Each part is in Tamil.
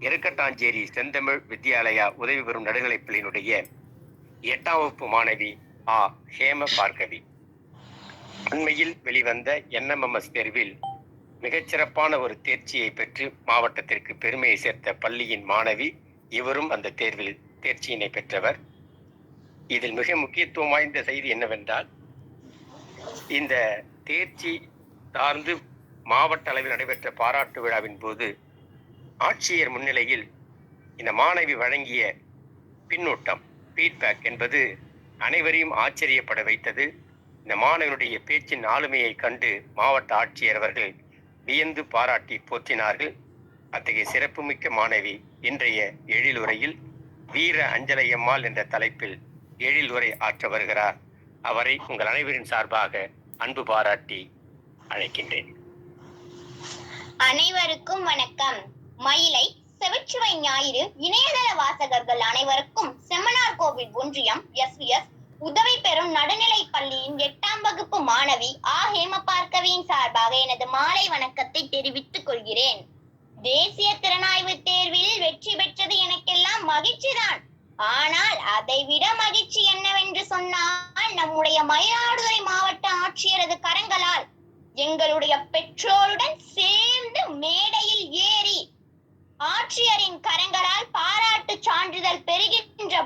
எருக்கட்டாஞ்சேரி செந்தமிழ் வித்யாலயா உதவி பெறும் நடுநிலைப்பள்ளியினுடைய எட்டாம் வகுப்பு மாணவி ஆ. ஹேம பார்கவி அண்மையில் வெளிவந்த என்எம்எம்எஸ் தேர்வில் மிகச்சிறப்பான ஒரு தேர்ச்சியை பெற்று மாவட்டத்திற்கு பெருமையை சேர்த்த பள்ளியின் மாணவி இவரும் அந்த தேர்வில் தேர்ச்சியினை பெற்றவர். இதில் மிக முக்கியத்துவம் வாய்ந்த செய்தி என்னவென்றால் இந்த தேர்ச்சி சார்ந்து மாவட்ட அளவில் நடைபெற்ற பாராட்டு விழாவின் போது ஆட்சியர் முன்னிலையில் இந்த மாணவி வழங்கிய பின்னூட்டம் ஃபீட்பேக் என்பது அனைவரையும் ஆச்சரியப்பட வைத்தது. இந்த மாணவனுடைய பேச்சின் ஆளுமையை கண்டு மாவட்ட ஆட்சியர் அவர்கள் வியந்து பாராட்டி போற்றினார்கள். அத்தகைய சிறப்புமிக்க மாணவி இன்றைய எழிலுரையில் வீர அஞ்சலையம்மாள் என்ற தலைப்பில் எழிலுரை ஆற்ற வருகிறார். அவரை உங்கள் அனைவரின் சார்பாக அன்பு பாராட்டி அழைக்கின்றேன். அனைவருக்கும் வணக்கம். மயிலை செவிச்சுவை ஞாயிறு இணையதள வாசகர்கள் அனைவருக்கும் செமனார் கோவில் ஒன்றியம் எஸ்விஎஸ் உதவி பெறும் நடுநிலை பள்ளியின் எட்டாம் வகுப்பு மாணவி ஆ. ஹேம பார்க்கவியின் சார்பாக எனது மாலை வணக்கத்தை தெரிவித்துக் கொள்கிறேன். தேசிய திறனாய்வு தேர்வில் வெற்றி பெற்றது எனக்கெல்லாம் மகிழ்ச்சிதான். ஆனால் அதை விட மகிழ்ச்சி என்னவென்று சொன்னால் நம்முடைய மயிலாடுதுறை மாவட்ட ஆட்சியரது கரங்களால் எங்களுடைய பெற்றோருடன்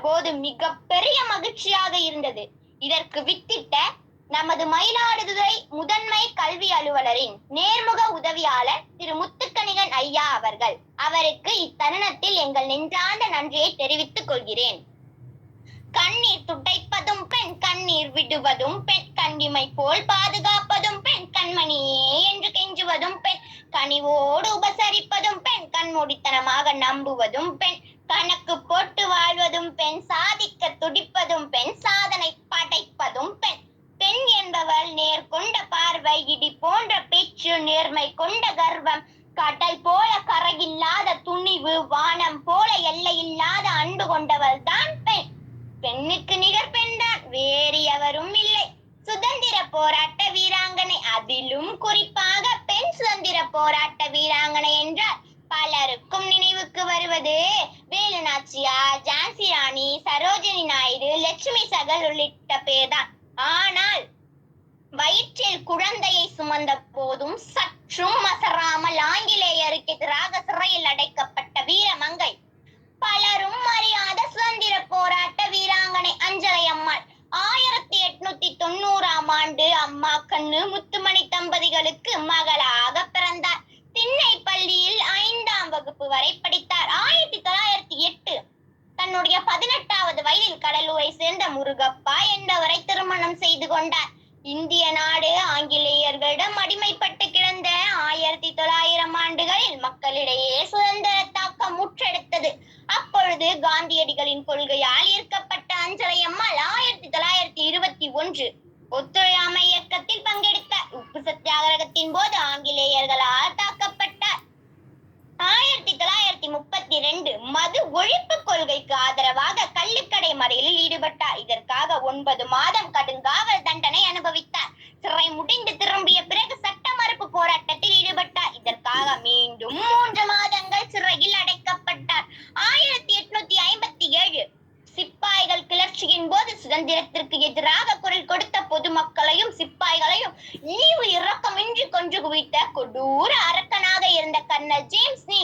போது மிக பெரிய மகிழ்ச்சியாக இருந்தது. இதற்கு வித்திட்ட நமது மயிலாடுதுறை முதன்மை கல்வி அலுவலரின் நேர்முக உதவியாளர் திரு முத்துக்கணிகன் ஐயா அவர்கள். அவருக்கு இத்தருணத்தில் எங்கள் நெஞ்சார்ந்த நன்றியை தெரிவித்துக் கொள்கிறேன். கண்ணீர் துடைப்பதும் பெண் கண்ணீர் விடுவதும் பெண் கண்ணிமை போல் பாதுகாப்பதும் பெண் கண்மணியே என்று கெஞ்சுவதும் பெண் கனிவோடு உபசரிப்பதும் பெண் கண்மூடித்தனமாக நம்புவதும் பெண் கணக்கு போட்டு வாழ்வதும் பெண் சாதிக்க துடிப்பதும் பெண் சாதனை படைப்பதும் பெண். பெண் என்பவள் நேர் கொண்ட பார்வை இடி போன்ற பேச்சு நேர்மை கொண்ட கர்வம். கடல் போல கரையில்லாத துணிவு வானம் போல எல்லையில்லாத அன்பு கொண்டவள் தான் பெண். பெண்ணுக்கு நிகர் பெண்தான் வேறு எவரும் இல்லை. சுதந்திர போராட்ட வீராங்கனை அதிலும் குறிப்பாக பெண் சுதந்திர போராட்ட வீராங்கனை என்றால் பலருக்கும் நினைவுக்கு வருவது வேலு நாச்சியார் ஜான்சி ராணி சரோஜினி நாயுடு லட்சுமி சகல் உள்ளிட்ட பேர்தான். ஆனால் வயிற்றில் குழந்தையை சுமந்த போதும் சற்றும் மசராமல் ஆங்கிலேயருக்கு எதிராக சிறையில் அடைக்கப்பட்ட வீரமங்கை பலரும் அறியாத சுதந்திர போராட்ட வீராங்கனை அஞ்சலை அம்மாள். ஆயிரத்தி எட்நூத்தி தொண்ணூறாம் ஆண்டு அம்மா கண்ணு முத்துமணி தம்பதிகளுக்கு மகளாக பிறந்தார். திண்ணை பள்ளியில் ஐந்தாம் வகுப்பு வரை படித்தார் ஆயிரத்தி தொள்ளாயிரத்தி எட்டு தன்னுடைய வயதில் கடலூரை சேர்ந்த முருகப்பா என்பவரை திருமணம் செய்து கொண்டார். இந்திய நாடு ஆங்கிலேயர்களிடம் அடிமைப்பட்டு கிடந்த ஆயிரத்தி தொள்ளாயிரம் ஆண்டுகளில் மக்களிடையே சுதந்திர தாக்கம் முற்றெடுத்தது. அப்பொழுது காந்தியடிகளின் கொள்கையால் ஈர்க்கப்பட்ட அஞ்சலை அம்மாள் ஆயிரத்தி தொள்ளாயிரத்தி இருபத்தி ஒன்று முப்பத்தி மது ஒழிப்பு கொள்கைக்கு ஆதரவாக கள்ளுக்கடை மறியலில் ஈடுபட்டார். இதற்காக ஒன்பது மாதம் கடுங்காவல் தண்டனை அனுபவித்தார். சிறை முடிந்து திரும்பிய பிறகு சட்ட மறுப்பு போராட்டத்தில் ஈடுபட்டார். இதற்காக மீண்டும் மூன்று மாதங்கள் சிறையில் அடைக்கப்பட்டார். ஆயிரத்தி எட்நூத்தி ஐம்பத்தி ஏழு சிப்பாய்கள் கிளர்ச்சியின் போது சுதந்திரத்திற்கு எதிராக குரல் கொடுத்த பொதுமக்களையும் சிப்பாய்களையும் ஈவு இரக்கமின்றி கொன்று குவித்த கொடூர அரக்கனாக இருந்த கர்னல் ஜேம்ஸ் நீ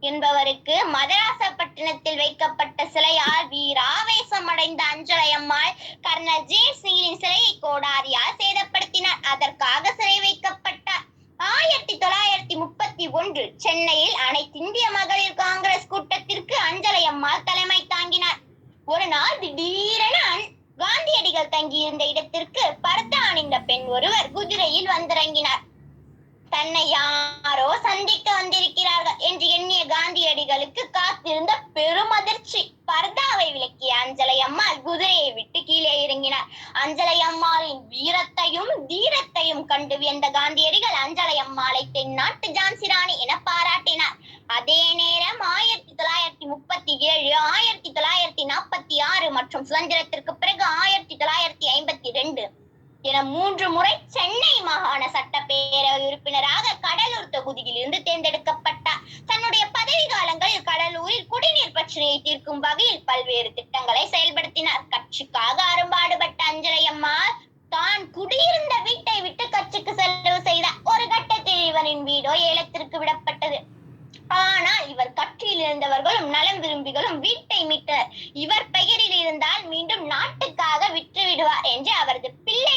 என்பவருக்கு மதராசப்பட்டினத்தில் வைக்கப்பட்ட சிலையால் வீராவேசம் அடைந்த அஞ்சலை அம்மாள் கர்னல் ஜே சிங்கின் சிலையை கோடாரியால் சேதப்படுத்தினார். அதற்காக சிறை வைக்கப்பட்டார் ஆயிரத்தி தொள்ளாயிரத்தி முப்பத்தி ஒன்று சென்னையில் அனைத்திந்திய மகளிர் காங்கிரஸ் கூட்டத்திற்கு அஞ்சலை அம்மாள் தலைமை தாங்கினார். ஒரு நாள் திடீரென காந்தியடிகள் தங்கியிருந்த இடத்திற்கு பர்தா அணிந்த பெண் ஒருவர் குதிரையில் வந்திறங்கினார். தன்னை யாரோ சந்திக்க வந்திருக்கிறார்கள் என்று எண்ணிய காந்தியடிகளுக்கு காத்திருந்த பெரும் அதிர்ச்சி பர்தாவை விளக்கிய அஞ்சலை அம்மாள் குதிரையை விட்டு கீழே இறங்கினார். அஞ்சலை அம்மாளின் வீரத்தையும் தீரத்தையும் கண்டு வியந்த காந்தியடிகள் அஞ்சலை அம்மாளை தென்னாட்டு ஜான்சி ராணி என பாராட்டினார். அதே நேரம் ஆயிரத்தி தொள்ளாயிரத்தி முப்பத்தி ஏழு ஆயிரத்தி தொள்ளாயிரத்தி நாற்பத்தி ஆறு மற்றும் சுதந்திரத்திற்கு பிறகு ஆயிரத்தி தொள்ளாயிரத்தி ஐம்பத்தி ரெண்டு என மூன்று முறை சென்னை மாகாண சட்டப்பேரவை உறுப்பினராக கடலூர் தொகுதியில் இருந்து தேர்ந்தெடுக்கப்பட்டார். தன்னுடைய பதவி காலங்களில் கடலூரில் குடிநீர் பிரச்சனையை தீர்க்கும் வகையில் பல்வேறு திட்டங்களை செயல்படுத்தினார். கட்சிக்காக அரும்பாடுபட்ட அஞ்சலை அம்மாள் தான் குடியிருந்த வீட்டை விட்டு கட்சிக்கு செலவு செய்தார் ஒரு கட்டத்தில் இவரின் வீடோ ஏலத்திற்கு விடப்பட்டது. ஆனால் இவர் கட்சியில் இருந்தவர்களும் நலம் விரும்பிகளும் வீட்டை மீட்டனர். இவர் பெயரில் இருந்தால் மீண்டும் நாட்டுக்காக விற்று விடுவார் என்று அவரது பிள்ளை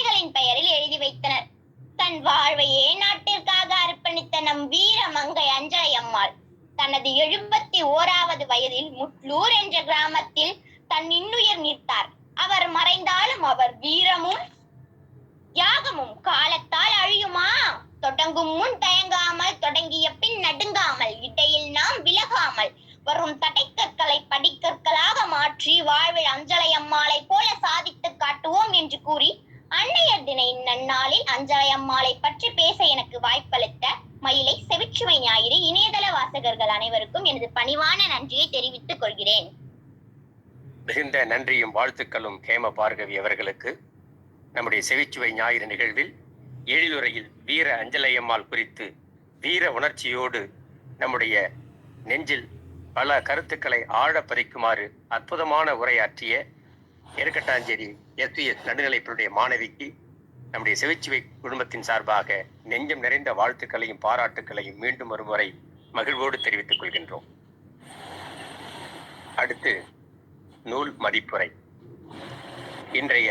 தன் வாழ்வையே நாட்டிற்காக அர்ப்பணித்த நம் வீர மங்கை அஞ்சலை அம்மாள். தனது எழுபத்தி ஓராவது வயதில் முட்லூர் என்ற கிராமத்தில் தன் இன்னுயிர் நீத்தார். அவர் மறைந்தாலும் அவர் வீரமும் தியாகமும் காலத்தால் அழியுமா? தொடங்கும் முன் தயங்காமல் தொடங்கிய பின் நடுங்காமல் இடையில் நாம் விலகாமல் வரும் தடைக்கற்களை படிக்கற்களாக மாற்றி வாழ்வில் அஞ்சலை அம்மாளை போல சாதித்து காட்டுவோம் என்று கூறி தின அஞ்சாயம் அஞ்சலை அம்மாளை பற்றி பேச எனக்கு வாய்ப்பளித்த மயிலை செவிச்சுவை ஞாயிறு இணையதள வாசகர்கள் அனைவருக்கும் எனது பணிவான நன்றியை தெரிவித்துக் கொள்கிறேன். மிகுந்த நன்றியும் வாழ்த்துக்களும் கேம பார்கவி அவர்களுக்கு. நம்முடைய செவிச்சுவை ஞாயிறு நிகழ்வில் எழிலுரையில் வீர அஞ்சலையம்மாள் குறித்து வீர உணர்ச்சியோடு நம்முடைய நெஞ்சில் பல கருத்துக்களை ஆழ பதிக்குமாறு அற்புதமான உரையாற்றிய எருக்கட்டாஞ்சேரி எஸ் பி எஸ் நடுநிலைப்பள்ளியுடைய மாணவிக்கு நம்முடைய செவிச்சுவை குடும்பத்தின் சார்பாக நெஞ்சம் நிறைந்த வாழ்த்துக்களையும் பாராட்டுக்களையும் மீண்டும் ஒருமுறை மகிழ்வோடு தெரிவித்துக் கொள்கின்றோம். அடுத்து நூல் மதிப்புரை. இன்றைய